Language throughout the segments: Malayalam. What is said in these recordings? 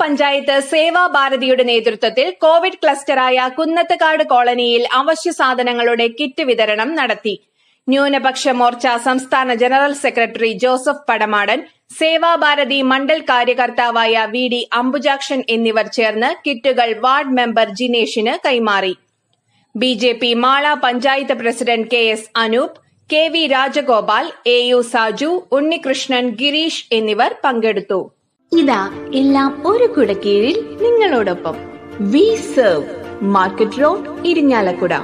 പഞ്ചായത്ത് സേവാഭാരതിയുടെ നേതൃത്വത്തിൽ കോവിഡ് ക്ലസ്റ്ററായ കുന്നത്തക്കാട് കോളനിയിൽ അവശ്യ സാധനങ്ങളുടെ കിറ്റ് വിതരണം നടത്തി. ന്യൂനപക്ഷ മോർച്ച സംസ്ഥാന general secretary Joseph Padamadan Sevabharathi Mandal കാര്യകർത്താവായ V D Ambujakshan എന്നിവർ ചേർന്ന് കിറ്റുകൾ വാർഡ് മെമ്പർ ജിനേഷിന് കൈമാറി. B J P Mala panchayat president K S Anoop K V Rajagopal A U Saju Unnikrishnan Gireesh എന്നിവർ പങ്കെടുത്തു. ഇതാ എല്ലാം ഒരു കുടക്കീഴിൽ നിങ്ങളോടൊപ്പം. We serve market road Irinjalakuda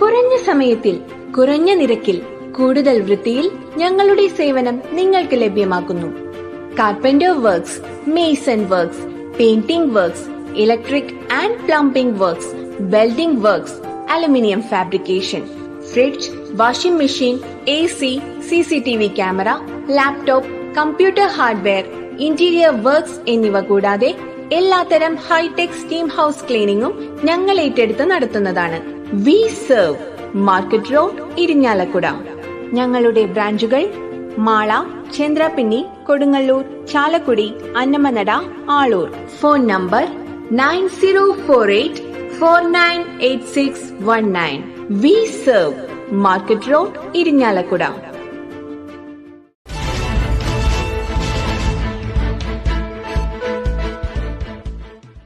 കുറഞ്ഞ സമയത്തിൽ കുറഞ്ഞ നിരക്കിൽ കൂടുതൽ വൃത്തിയിൽ ഞങ്ങളുടെ സേവനം നിങ്ങൾക്ക് ലഭ്യമാക്കുന്നു. Carpenter works mason works painting works electric and plumbing works welding works aluminium fabrication fridge washing machine A C C C T V camera laptop computer hardware interior works എന്നിവ കൂടാതെ എല്ലാത്തരം ഹൈടെക് സ്റ്റീം ഹൗസ് ക്ലീനിങ്ങും ഞങ്ങൾ ഏറ്റെടുത്ത് നടത്തുന്നതാണ്. We serve market road Irinjalakuda. ഞങ്ങളുടെ ബ്രാഞ്ചുകൾ Mala Chandrapinni Kodungallur Chalakudy Annamanada Aloor. Phone number nine zero four eight four nine eight six one nine we serve market road Irinjalakuda.